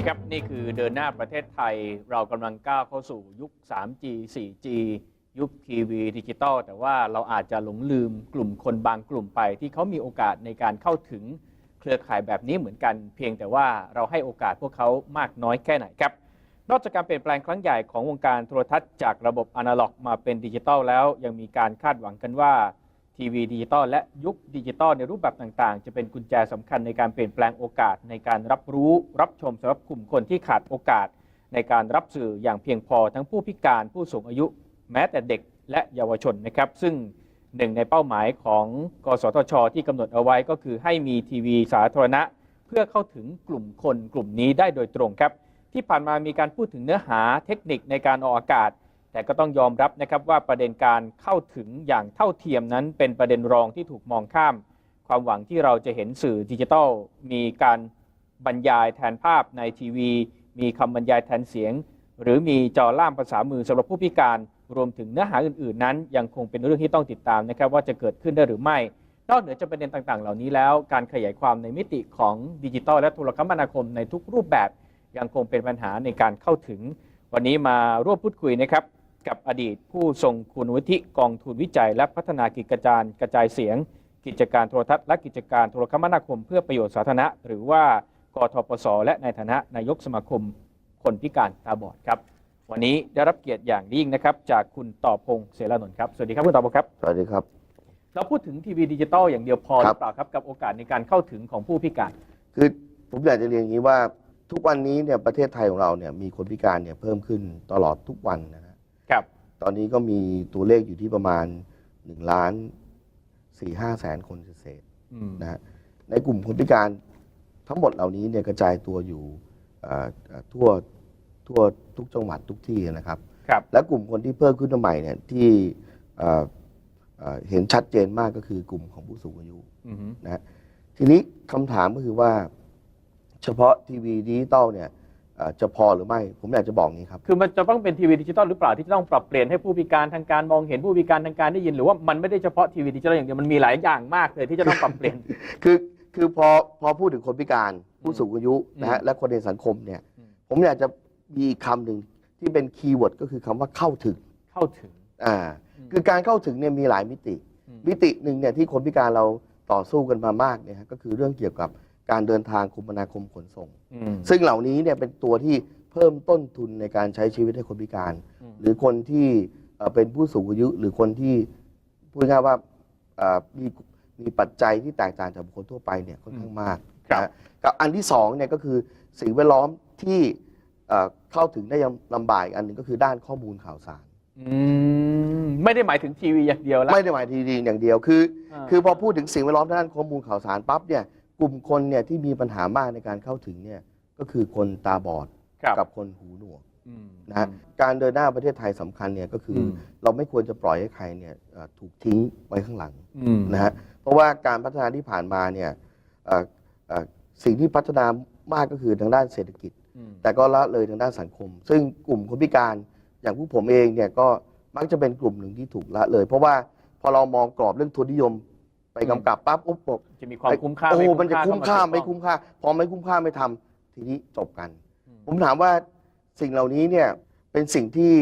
ดีครับ นี่คือเดินหน้าประเทศไทย เรากำลังก้าวเข้าสู่ยุค 3G 4G ยุคทีวีดิจิตอลแต่ว่าเราอาจจะหลงลืมกลุ่มคนบางกลุ่มไป ที่เขามีโอกาสในการเข้าถึงเครือข่ายแบบนี้เหมือนกัน เพียงแต่ว่าเราให้โอกาสพวกเขามากน้อยแค่ไหนครับ นอกจากการเปลี่ยนแปลงครั้งใหญ่ของวงการโทรทัศน์จากระบบอนาล็อก มาเป็นดิจิตอลแล้วยังมีการคาดหวังกันว่า ทีวีดิจิตอลและยุคดิจิตอลในรูปแบบต่างๆ จะเป็นกุญแจสำคัญในการเปลี่ยนแปลงโอกาสในการรับรู้รับชมสำหรับกลุ่มคนที่ขาดโอกาส ในการรับสื่ออย่างเพียงพอทั้งผู้พิการผู้สูงอายุ แม้แต่เด็กและเยาวชนนะครับ ซึ่งหนึ่งในเป้าหมายของกสทช ที่กำหนดเอาไว้ก็คือให้มีทีวีสาธารณะ เพื่อเข้าถึงกลุ่มคนกลุ่มนี้ได้โดยตรงครับ ที่ผ่านมามีการพูดถึงเนื้อหาเทคนิคในการออกอากาศ แต่ก็ต้องยอมรับนะครับว่าประเด็นการเข้าถึงอย่างเท่าเทียมนั้น เป็นประเด็นรองที่ถูกมองข้าม ความหวังที่เราจะเห็นสื่อดิจิทัล มีการบรรยายแทนภาพในทีวี มีคำบรรยายแทนเสียง หรือมีจอล่ามภาษามือสำหรับผู้พิการรวมถึงเนื้อหาอื่นๆ นั้น ยังคงเป็นเรื่องที่ต้องติดตามนะครับว่าจะเกิดขึ้นได้หรือไม่ นอกเหนือจากประเด็นต่างๆ เหล่านี้แล้ว การขยายความในมิติของดิจิทัลและโทรคมนาคมในทุกรูปแบบ ยังคงเป็นปัญหาในการเข้าถึง วันนี้มาร่วมพูดคุยนะครับ กับอดีตผู้ทรงคุณวุฒิกองทุนวิจัย และพัฒนากิจการกระจายเสียง กิจการโทรทัศน์และกิจการโทรคมนาคมเพื่อประโยชน์สาธารณะ หรือว่ากทปส และในฐานะนายกสมาคมคนพิการตาบอดครับ วันนี้ได้รับเกียรติอย่างยิ่งนะครับ จากคุณต่อพงษ์เสรานนท์ครับ สวัสดีครับคุณต่อพงษ์ครับ สวัสดีครับ เราพูดถึงทีวีดิจิตอลอย่างเดียวพอหครัรืบอเปล่าครับกับโอกาสในการเข้าถึงของผู้พิการคือผมอยากจะเรียนอย่างนี้ว่าทุกวันนี้เนี่ยประเทศไทยของเราเนี่ยมีคนพิการเนี่ยเพิ่มขึ้นตลอดทุกวันนะฮะครับ ตอนนี้ก็มีตัวเลขอยู่ที่ประมาณ1ล้าน4 5แสนคนเศษอืมๆนะฮะในกลุ่มคนพิการทั้งหมดเหล่านี้เนี่ยกระจายตัวอยู่เอ่อเอ่อทั่วทั่วทุกจังหวัดทุกที่นะครับครับและกลุ่มคนที่เพิ่มขึ้นมาใหม่เนี่ยที่เอ่อเอ่อเห็นชัดเจนมากก็คือกลุ่มของผู้สูงอายุอืมนะฮะทีนี้คำถามก็คือว่า เฉพาะทีวีดิจิตอลเนี่ยเอ่อ จะพอหรือไม่ ผมอยากจะบอกงี้ครับ คือมันจะต้องเป็นทีวีดิจิตอลหรือเปล่าที่จะต้องปรับเปลี่ยนให้ผู้พิการทางการมองเห็นผู้พิการทางการได้ยินหรือว่ามันไม่ได้เฉพาะทีวีดิจิตอลอย่างเดียวมันมีหลายอย่างมากเลยที่จะต้องปรับเปลี่ยน คือคือพอพอพูดถึงคนพิการผู้สูงอายุนะฮะอืมและคนในสังคมเนี่ยอืมผมอยากจะมีอีกคำหนึ่งที่เป็นคีย์เวิร์ดก็คือคำว่าเข้าถึงเข้าถึงอ่าอืมคือการเข้าถึงเนี่ยมีหลายมิติมมิติหนึ่งเนี่ยที่คนพิการเราต่อสู้กันมามากเนี่ยฮะก็คือเรื่องเกี่ยวกับ การเดินทางคมนาคมขนส่ง อืม ซึ่งเหล่านี้เนี่ยเป็นตัวที่เพิ่มต้นทุนในการใช้ชีวิตให้คนพิการ อืม หรือคนที่เอ่อเป็นผู้สูงอายุ หรือคนที่พูดง่ายๆว่าเอ่อมีมีปัจจัยที่แตกต่างจากบุคคลทั่วไปเนี่ยค่อนข้างมากครับ นะฮะกับอันที่สองเนี่ยก็คือสิ่งแวดล้อมที่เอ่อเข้าถึงได้ยังลำบากอีกอันหนึ่งก็คือด้านข้อมูลข่าวสาร อืมไม่ได้หมายถึงทีวีอย่างเดียวแล้ว ไม่ได้หมายทีดีอย่างเดียวคือาคือพอพูดถึงสิ่งแวดล้อมด้านข้อมูลข่าวสารปั๊บเนี่ย กลุ่มคนเนี่ยที่มีปัญหามากในการเข้าถึงเนี่ยก็คือคนตาบอดครับกับคนหูหนวกอืม นะฮะการเดินหน้าประเทศไทยสำคัญเนี่ยก็คืออม เราไม่ควรจะปล่อยให้ใครเนี่ยเอ่อถูกทิ้งไว้ข้างหลัง อืม นะฮะเพราะว่าการพัฒนาที่ผ่านมาเนี่ยเอ่อเอ่อสิ่งที่พัฒนามากก็คือทางด้านเศรษฐกิจ อืม แต่ก็ละเลยทางด้านสังคม ซึ่งกลุ่มคนพิการอย่างผู้ผมเองเนี่ยก็มักจะเป็นกลุ่มหนึ่งที่ถูกละเลย เพราะว่าพอเรามองกรอบเรื่องทุนนิยม ไปกำกับปั๊บอุ๊บบอกจะมีความคุ้มค่าโอ้ไมันจะคุ้มค่าไม่เข้คุ้มค่าพอไม่คุ้มค่าไม่ทำทีนี้จบกันอืมผมถามว่าสิ่งเหล่านี้เนี่ยเป็นสิ่งที่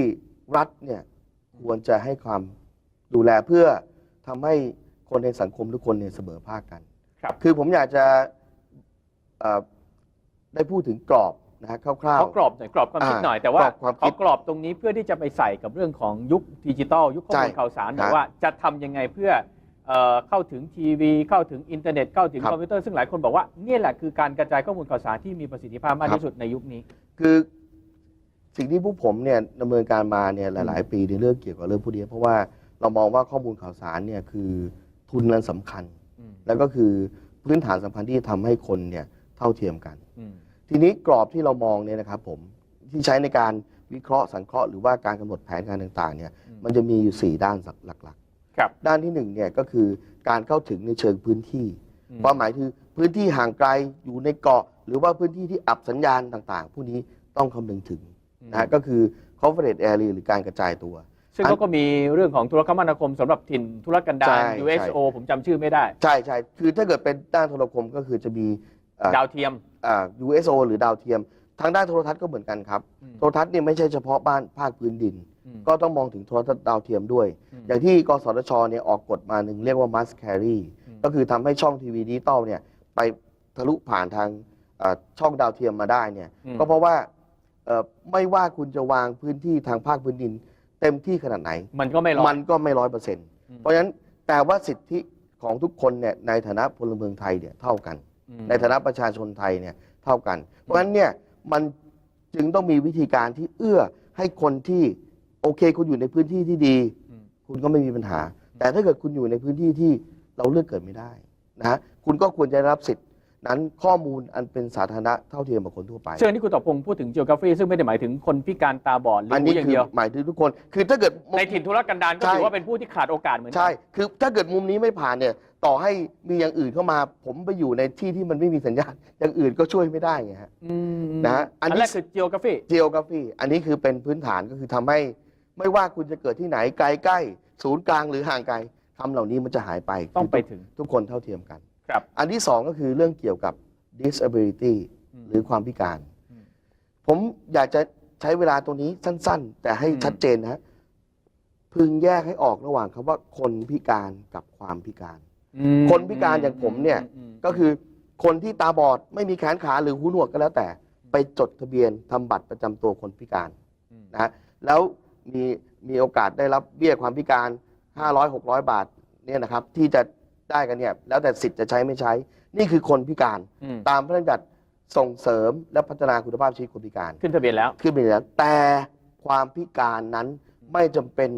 รัฐเนี่ยควรจะให้ความดูแลเพื่อทำให้คนในสังคมทุกคนเนี่ยเสมอภาคกัน ครับ คือผมอยากจะเอ่อได้พูดถึงกรอบนะฮะคร่าว เขากรอบหน่อยกรอบความคิดอ่าหน่อยแต่ว่ากรอบความคิดเขากรอบตรงนี้เพื่อที่จะไปใส่กับเรื่องของยุคดิจิตอลยุคข้อมูลใช่ข่าวสารหน่อยครับว่าจะทำยังไงเพื่อ เอ่อเข้าถึงทีวี เข้าถึงอินเทอร์เน็ตเข้าถึงครับคอมพิวเตอร์ซึ่งหลายคนบอกว่าเนี่ยแหละคือการกระจายข้อมูลข่าวสารที่มีประสิทธิภาพมากครับที่สุดในยุคนี้ๆคือสิ่งที่พวกผมเนี่ยดำเนินการมาเนี่ยหลาย ๆ ปีในเรื่องเกี่ยวกับเรื่องพวกนี้เพราะว่าเรามองว่าข้อมูลข่าวสารเนี่ยคือทุนนั้นสำคัญอืมแล้วก็คือพื้นฐานสำคัญที่ทำให้คนเนี่ยเท่าเทียมกันอืมทีนี้กรอบที่เรามองเนี่ยนะครับผมที่ใช้ในการวิเคราะห์สังเคราะห์หรือว่าการกำหนดแผนการต่าง ๆ เนี่ยอืมมันจะมีอยู่ 4 ด้านหลัก ครับๆด้านที่1เนี่ยก็คือการเข้าถึงในเชิงพื้นที่ อืม ความหมายคือพื้นที่ห่างไกลอยู่ในเกาะ หรือว่าพื้นที่ที่อับสัญญาณต่างๆ ผู้นี้ต้องคำนึงถึงนะฮะก็คือ coverage area หรือการกระจายตัว ซึ่งเขาก็มีเรื่องของธุรคมนาคมสำหรับถิ่นธุรกันดารใช่ USO ผมจำชื่อไม่ได้ ใช่ใช่คือถ้าเกิดเป็นด้านโทรคมก็คือจะมีเอ่อ ดาวเทียม อ่า USO หรือดาวเทียม ทางด้านโทรทัศน์ก็เหมือนกันครับ อืม โทรทัศน์เนี่ยไม่ใช่เฉพาะบ้านภาคพื้นดินอืม ก็ต้องมองถึงโทรทัศน์ดาวเทียมด้วยอืมอย่างที่กสทชเนี่ยออกกฎมาหนึ่งเรียกว่า must carry อืมก็คือทำให้ช่องทีวีดิจิตอลเนี่ยไปทะลุผ่านทางเอ่อช่องดาวเทียมมาได้เนี่ยอืมก็เพราะว่าเอ่อไม่ว่าคุณจะวางพื้นที่ทางภาคพื้นดิน เต็มที่ขนาดไหน มันก็ไม่ร้อมันนก็ไม่ร้อยเปอร์เซ็นต์อืมเพราะฉะนั้นแต่ว่าสิทธิของทุกคนเนี่ยในฐานะพลเมืองไทยเนี่ยเท่ากันอืมในฐานะประชาชนไทยเนี่ยเท่ากัน เพราะฉะนั้นเนี่ยมันจึงต้องมีวิธีการที่เอื้อให้คนที่ โอเค คุณอยู่ในพื้นที่ที่ดีอืมคุณก็ไม่มีปัญหา แต่ถ้าเกิดคุณอยู่ในพื้นที่ที่เราเลือกเกิดไม่ได้นะฮะคุณก็ควรจะได้รับสิทธินั้นข้อมูลอันเป็นสาธารณะเท่าเทียมกับคนทั่วไป เชิงที่คุณต่อพงศ์พูดถึง geography ซึ่งไม่ได้หมายถึงคนพิการตาบอดหรืออันหูนี้อย่างคือเดียวหมายถึงทุกคน คือถ้าเกิดในถิ่นทุรกันดารก็ใช่ถือว่าเป็นผู้ที่ขาดโอกาสเหมือนกัใช่ คือถ้าเกิดมุมนี้ไม่ผ่านเนี่ย ต่อให้มีอย่างอื่นเข้ามา ผมไปอยู่ในที่ที่มันไม่มีสัญญาณ อย่างอื่นก็ช่วยไม่ได้ไงฮะอืมนะฮะอัอันนนี้แรกคือ geography geography อันนี้คือเป็นพื้นฐานก็คือทำให้ ไม่ว่าคุณจะเกิดที่ไหนไกลใกล้ ศูนย์กลางหรือห่างไกลคำเหล่านี้มันจะหายไปต้องไปคืถึง ทุกคนเท่าเทียมกัน ครับ อันที่สองก็คือเรื่องเกี่ยวกับ disability อืมหรือความพิการ อืม ผมอยากจะใช้เวลาตรงนี้สั้น ๆ แต่ให้อืม ชัดเจนนะฮะพึงแยกให้ออกระหว่างคำว่าคนพิการกับความพิการอืมคนพิการอย่างผมเนี่ยอืมก็คือคนที่ตาบอดไม่มีแขนขาหรือหูหนวกก็แล้วแต่ ไปจดทะเบียนทำบัตรประจำตัวคนพิการอืมนะฮะแล้ว มีมีโอกาสได้รับเบี้ยความพิการ 500 600 บาทเนี่ยนะครับที่จะได้กันเนี่ยแล้วแต่สิทธิ์จะใช้ไม่ใช้ นี่คือคนพิการอืม ตามพระราชบัญญัติส่งเสริมและพัฒนาคุณภาพชีวิตคนพิการ ขึ้นทะเบียนแล้ว ขึ้นไปแล้วแต่ความพิการนั้นไม่จำเป็น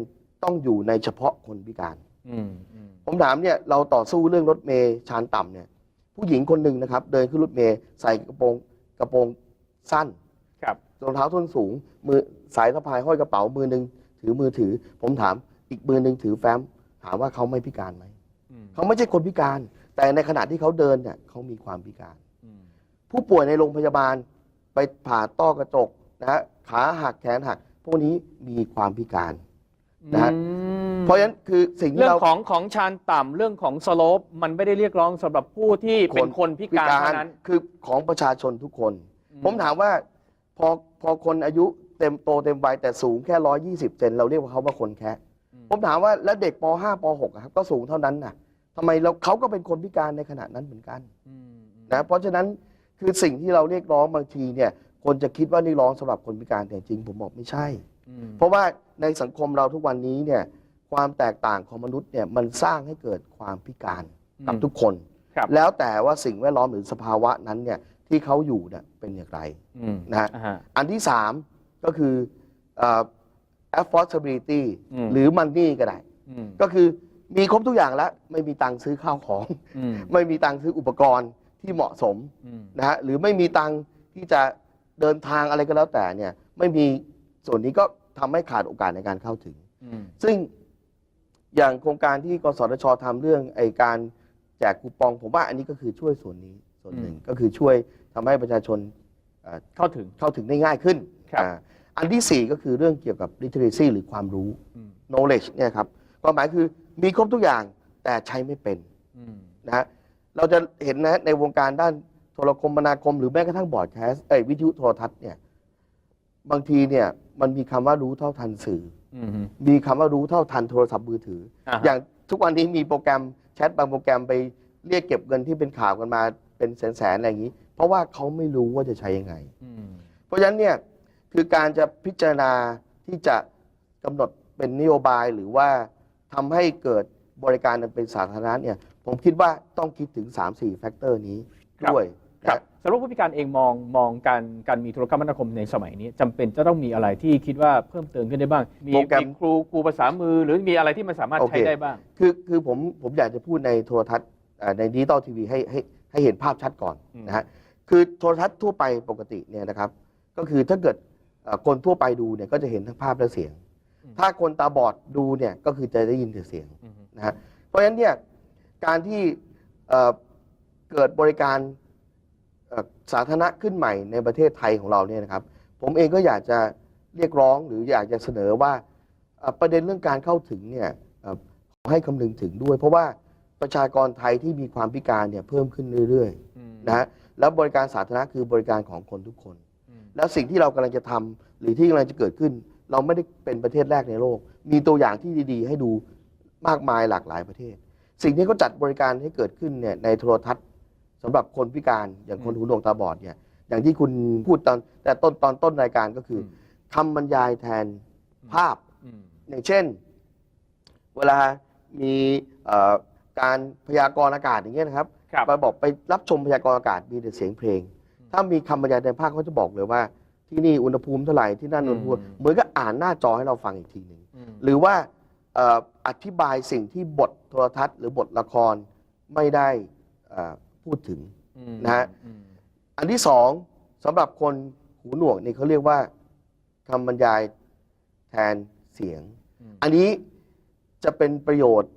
ต้องอยู่ในเฉพาะคนพิการ อืมอืมผมถามเนี่ยเราต่อสู้เรื่องรถเมย์ชานต่ำเนี่ยผู้หญิงคนหนึ่งนะครับ เดินขึ้นรถเมย์ใส่กระโปรงกระโปรงสั้น ครับ รองเท้าส้นสูง มือสายสะพายห้อยกระเป๋ามือหนึ่งถือมือถือ ผมถามอีกมือหนึ่งถือแฟ้ม ถามว่าเขาไม่พิการไหมอืมเขาไม่ใช่คนพิการ แต่ในขณะที่เขาเดินเนี่ยเขามีความพิการ อืมผู้ป่วยในโรงพยาบาลไปผ่าต้อกระจกนะฮะขาหักแขนหัก พวกนี้มีความพิการ นะฮะ อืมเพราะฉะนั้นคือสิ่งที่เรื่องเรา ของของชานต่ำเรื่องของสโลปมันไม่ได้เรียกร้องสำหรับผู้ที่เป็นคนพิการเท่านั้น คือของประชาชนทุกคน อืม ผมถามว่า พอพอคนอายุเต็มโตเต็มวัยแต่สูงแค่ร้อยี่สิบเซนเราเรียกว่าเขาว่าคนแค่อืมผมถามว่าแล้วเด็กป .5 ป .6 อะครับก็สูงเท่านั้นน่ะทำไมเราเขาก็เป็นคนพิการในขณะนั้นเหมือนกันอืมนะเพราะฉะนั้นคือสิ่งที่เราเรียกร้องบางทีเนี่ยคนจะคิดว่าเรียกร้องสำหรับคนพิการแต่จริงผมบอกไม่ใช่อืมเพราะว่าในสังคมเราทุกวันนี้เนี่ยความแตกต่างของมนุษย์เนี่ยมันสร้างให้เกิดความพิการกับทุกคนครับแล้วแต่ว่าสิ่งแวดล้อมหรือสภาวะนั้นเนี่ย ที่เขาอยู่เนี่ยเป็นอย่างไรอืมนะฮะอ่าฮะอันที่สามก็คือเอ่อ affordability อืมหรือ money ก็ได้อืมก็คือมีครบทุกอย่างแล้ว ไม่มีตังค์ซื้อข้าวของอืมไม่มีตังค์ซื้ออุปกรณ์ที่เหมาะสมอืมนะฮะหรือไม่มีตังค์ที่จะเดินทางอะไรก็แล้วแต่เนี่ยไม่มีส่วนนี้ก็ทำให้ขาดโอกาสในการเข้าถึงอืมซึ่งอย่างโครงการที่กสทชทำเรื่องไอการแจกคูปอง ผมว่าอันนี้ก็คือช่วยส่วนนี้ส่วนหนึ่งก็คือช่วย ทำให้ประชาชนเอ่อเข้าถึงเข้าถึงได้ง่ายขึ้นครับอ่าอันที่สี่ก็คือเรื่องเกี่ยวกับ literacy หรือความรู้อืม knowledge เนี่ยครับความหมายคือมีครบทุกอย่างแต่ใช้ไม่เป็นอืมนะฮะเราจะเห็นนะในวงการด้านโทรคมนาคม หรือแม้กระทั่งบอร์ดแคสต์เอ้ยวิทยุโทรทัศน์เนี่ยบางทีเนี่ยมันมีคำว่ารู้เท่าทันสื่ออืมมีคำว่ารู้เท่าทันโทรศัพท์มือถืออ่าอย่างทุกวันนี้มีโปรแกรมแชทบางโปรแกรมไปเรียกเก็บเงินที่เป็นข่าวกันมาเป็นแสนๆอะไรอย่างนี้ เพราะว่าเขาไม่รู้ว่าจะใช้ยังไงอืมเพราะฉะนั้นเนี่ยคือการจะพิจารณาที่จะกำหนดเป็นนโยบายหรือว่าทำให้เกิดบริการอันเป็นสาธารณะเนี่ยผมคิดว่าต้องคิดถึง 3-4แฟกเตอร์นี้ด้วยครับนะสำหรับผู้พิการเองมองมองการการมีโทรคมนาคมในสมัยนี้จำเป็นจะต้องมีอะไรที่คิดว่าเพิ่มเติมขึ้นได้บ้าง มีโปรแกรมมีครูครูภาษามือ หรือมีอะไรที่มันสามารถโอเคใช้ได้บ้าง คือคือผมผมอยากจะพูดในโทรทัศน์เอ่อในดิจิตอลทีวีให้ให้ให้เห็นภาพชัดก่อนอืมนะฮะ คือโทรทัศน์ทั่วไปปกติเนี่ยนะครับ ก็คือถ้าเกิดเอ่อคนทั่วไปดูเนี่ยก็จะเห็นทั้งภาพและเสียง ถ้าคนตาบอดดูเนี่ยก็คือจะได้ยินแต่เสียงอืมนะฮะเพราะฉะนั้นเนี่ยการที่เอ่อเกิดบริการเอ่อสาธารณะขึ้นใหม่ในประเทศไทยของเราเนี่ยนะครับ ผมเองก็อยากจะเรียกร้องหรืออยากจะเสนอว่าเอ่อประเด็นเรื่องการเข้าถึงเนี่ยเอ่อขอให้คำนึงถึงด้วย เพราะว่าประชากรไทยที่มีความพิการเนี่ยเพิ่มขึ้นเรื่อยอืมๆนะฮะ แล้วบริการสาธารณะคือบริการของคนทุกคนอืมแล้วสิ่งที่เรากำลังจะทำหรือที่กำลังจะเกิดขึ้น เราไม่ได้เป็นประเทศแรกในโลก มีตัวอย่างที่ดี ๆ ให้ดูมากมายหลากหลายประเทศ สิ่งที่เขาจัดบริการให้เกิดขึ้นเนี่ยในโทรทัศน์สำหรับคนพิการอย่างคนอืมหูหนวกตาบอดเนี่ยอย่างที่คุณพูดตอนแต่ต้นตอนต้นรายการก็คืออคำบรรยายแทนภาพ อืม อย่างเช่น เวลามีเอ่อการพยากรณ์อากาศอย่างเงี้ยนะครับ ครับไปบอกไปรับชมพยากรณ์อากาศมีแต่เสียงเพลง ถ้ามีคำบรรยายในภาคเขาจะบอกเลยว่า ที่นี่อุณหภูมิเท่าไหร่ที่นั่นอุณหภูมิอืมเหมือนกับอ่านหน้าจอให้เราฟังอีกทีหนึ่งอืมหรือว่าเอ่ออธิบายสิ่งที่บทโทรทัศน์ หรือบทละครไม่ได้เอ่อพูดถึงอืมนะฮะอืมอันที่สองสำหรับคนหูหนวกนี่เขาเรียกว่าคำบรรยายแทนเสียงอืมอันนี้จะเป็นประโยชน์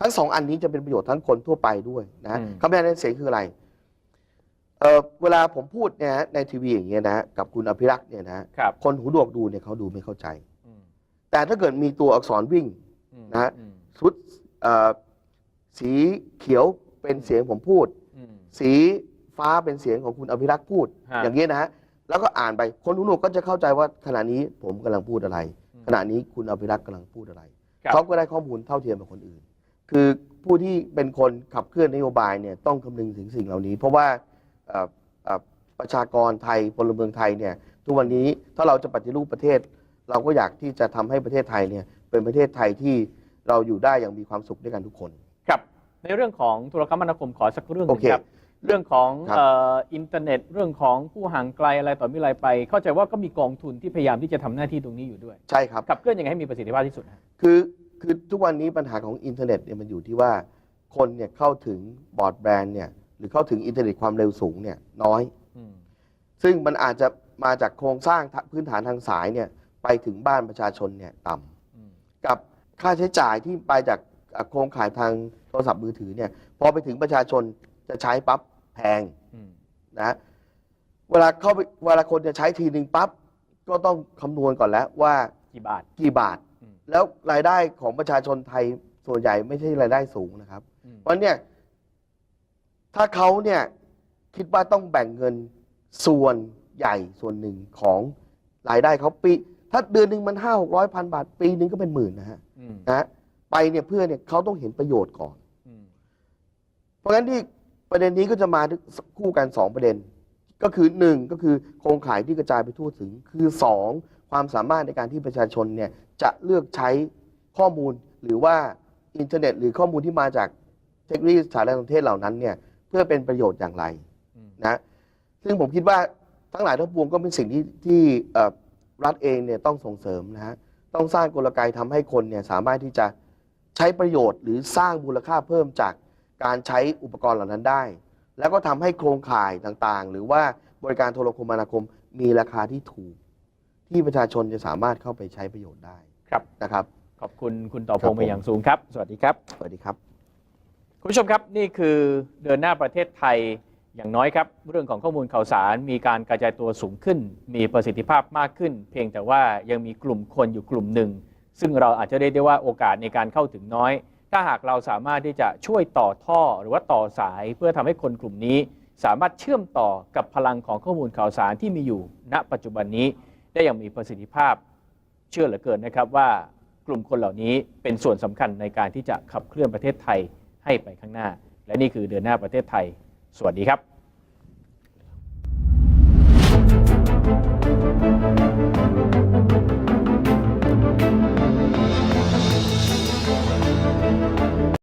ทั้งสองอันนี้จะเป็นประโยชน์ทั้งคนทั่วไปด้วยนะฮะอืม คำบรรยายแทนเสียงคืออะไรเอ่อเวลาผมพูดเนี่ยฮะในทีวีอย่างเงี้ยนะฮะกับคุณอภิรักษ์เนี่ยนะฮะครับคนหูหนวกดูเนี่ยเขาดูไม่เข้าใจ อืมแต่ถ้าเกิดมีตัวอักษรวิ่ง อืมนะฮะอืมชุดเอ่อสีเขียวเป็นเสียงผมพูด อืม สีฟ้าเป็นเสียงของคุณอภิรักษ์พูด ฮะอย่างนี้ยนะฮะแล้วก็อ่านไปคนหูหนวกก็จะเข้าใจว่าขณะนี้ผมกำลังพูดอะไร อืมขณะนี้คุณอภิรักษ์กำลังพูดอะไรครับ เขาก็ได้ข้อมูลเท่าเทียมกับคนอื่น คือผู้ที่เป็นคนขับเคลื่อนนโยบายเนี่ยต้องคำนึงถึงสิ่งเหล่านี้ เพราะว่าเอ่อเอ่อประชากรไทยพลเมืองไทยเนี่ยทุกวันนี้ถ้าเราจะปฏิรูปประเทศ เราก็อยากที่จะทำให้ประเทศไทยเนี่ยเป็นประเทศไทยที่เราอยู่ได้อย่างมีความสุขด้วยกันทุกคน ครับ ในเรื่องของโทรคมนาคมขอสักเรื่องหโอนึงเคครับ เรื่องของครับ เอ่ออินเทอร์เน็ต เรื่องของผู้ห่างไกลอะไรต่อมีอะไรไป เข้าใจว่าก็มีกองทุนที่พยายามที่จะทำหน้าที่ตรงนี้อยู่ด้วย ใช่ครับ ขับเคลื่อนยังไงให้มีประสิทธิภาพที่สุดฮะคือ คือทุกวันนี้ปัญหาของอินเทอร์เน็ตเนี่ยมันอยู่ที่ว่าคนเนี่ยเข้าถึงบอร์ดแบรนด์เนี่ยหรือเข้าถึงอินเทอร์เน็ตความเร็วสูงเนี่ยน้อยอืมซึ่งมันอาจจะมาจากโครงสร้างพื้นฐานทางสายเนี่ยไปถึงบ้านประชาชนเนี่ยต่ำอืมกับค่าใช้จ่ายที่ไปจากอะโครงข่ายทางโทรศัพท์มือถือเนี่ยพอไปถึงประชาชนจะใช้ปั๊บแพงอืมนะเวลาเข้าไปเวลาคนจะใช้ทีหนึ่งปั๊บก็ต้องคำนวณก่อนแล้วว่ากี่บาทกี่บาทอืม แล้วรายได้ของประชาชนไทยส่วนใหญ่ไม่ใช่รายได้สูงนะครับ อืม เพราะเนี่ยถ้าเขาเนี่ยคิดว่าต้องแบ่งเงินส่วนใหญ่ส่วนหนึ่งของรายได้เขาปี ถ้าเดือนหนึ่งมันห้าหกร้อยพันบาท ปีหนึ่งก็เป็นหมื่นนะฮะอืมนะฮะไปเนี่ยเพื่อเนี่ยเขาต้องเห็นประโยชน์ก่อน อืมเพราะฉะนั้นที่ประเด็นนี้ก็จะมาคู่กันสองประเด็น ก็คือหนึ่งก็คือโครงข่ายที่กระจายไปทั่วถึงคือสอง ความสามารถในการที่ประชาชนเนี่ยจะเลือกใช้ข้อมูลหรือว่าอินเทอร์เน็ต หรือข้อมูลที่มาจากเทคโนโลยีสารสนเทศเหล่านั้นเนี่ยเพื่อเป็นประโยชน์อย่างไรนะซึ่งผมคิดว่าทั้งหลายทั้งปวงก็เป็นสิ่งที่ที่รัฐเองเนี่ยต้องส่งเสริมนะฮะต้องสร้างกลไกทำให้คนเนี่ยสามารถที่จะใช้ประโยชน์ หรือสร้างมูลค่าเพิ่มจากการใช้อุปกรณ์เหล่านั้นได้ แล้วก็ทำให้โครงข่ายต่างๆ หรือว่าบริการโทรคมนาคมมีราคาที่ถูก ที่ประชาชนจะสามารถเข้าไปใช้ประโยชน์ได้ครับ นะครับ ขอบคุณคุณต่อพครังบษ์ผมเป็นอย่างสูงครับ สวัสดีครับ สวัสดีครับ คุณผู้ชมครับนี่คือเดินหน้าประเทศไทยอย่างน้อยครับ เรื่องของข้อมูลข่าวสารมีการกระจายตัวสูงขึ้น มีประสิทธิภาพมากขึ้น เพียงแต่ว่ายังมีกลุ่มคนอยู่กลุ่มหนึ่ง ซึ่งเราอาจจะเรียกได้ว่าโอกาสในการเข้าถึงน้อย ถ้าหากเราสามารถที่จะช่วยต่อท่อหรือว่าต่อสายเพื่อทำให้คนกลุ่มนี้ สามารถเชื่อมต่อกับพลังของข้อมูลข่าวสารที่มีอยู่ณปัจจุบันนี้ ได้อย่างมีประสิทธิภาพ เชื่อเหลือเกินนะครับว่ากลุ่มคนเหล่านี้เป็นส่วนสำคัญในการที่จะขับเคลื่อนประเทศไทยให้ไปข้างหน้า และนี่คือเดือนหน้าประเทศไทย สวัสดีครับ